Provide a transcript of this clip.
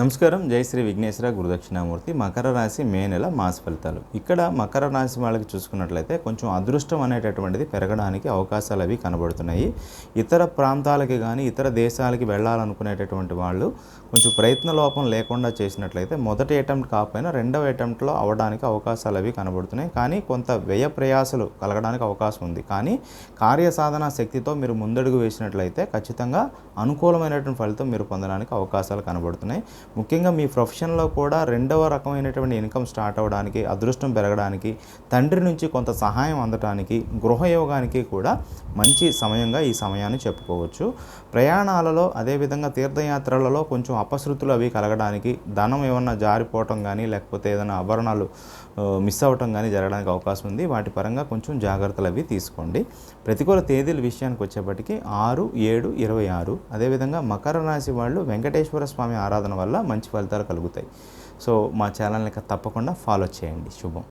నమస్కారం. జై శ్రీ విఘ్నేశ్వర గురుదక్షిణామూర్తి. మకర రాశి మే నెల మాస ఫలితాలు. ఇక్కడ మకర రాశి వాళ్ళకి చూసుకున్నట్లయితే కొంచెం అదృష్టం అనేటటువంటిది పెరగడానికి అవకాశాలు అవి కనబడుతున్నాయి. ఇతర ప్రాంతాలకి కానీ ఇతర దేశాలకి వెళ్ళాలనుకునేటటువంటి వాళ్ళు కొంచెం ప్రయత్న లోపం లేకుండా చేసినట్లయితే మొదటి అటెంప్ట్ కాకపోయినా రెండవ అటెంప్ట్లో అవడానికి అవకాశాలు అవి కనబడుతున్నాయి. కానీ కొంత వ్యయ ప్రయాసలు కలగడానికి అవకాశం ఉంది. కానీ కార్యసాధన శక్తితో మీరు ముందడుగు వేసినట్లయితే ఖచ్చితంగా అనుకూలమైనటువంటి ఫలితం మీరు పొందడానికి అవకాశాలు కనబడుతున్నాయి. ముఖ్యంగా మీ ప్రొఫెషన్లో కూడా రెండవ రకమైనటువంటి ఇన్కమ్ స్టార్ట్ అవ్వడానికి అదృష్టం పెరగడానికి తండ్రి నుంచి కొంత సహాయం అందటానికి గృహయోగానికి కూడా మంచి సమయంగా ఈ సమయాన్ని చెప్పుకోవచ్చు. ప్రయాణాలలో అదేవిధంగా తీర్థయాత్రలలో కొంచెం అపశృతులు అవి కలగడానికి ధనం ఏమన్నా జారిపోవటం కానీ లేకపోతే ఏదైనా ఆభరణాలు మిస్ అవ్వటం కానీ జరగడానికి అవకాశం ఉంది. వాటి పరంగా కొంచెం జాగ్రత్తలు అవి తీసుకోండి. ప్రతికూల తేదీల విషయానికి వచ్చేప్పటికి ఆరు ఏడు ఇరవై ఆరు అదేవిధంగా మకర రాశి వాళ్ళు వెంకటేశ్వర స్వామి ఆరాధన వల్ల వల్ల మంచి ఫలితాలు కలుగుతాయి. సో మా ఛానల్ని తప్పకుండా ఫాలో చేయండి. శుభం.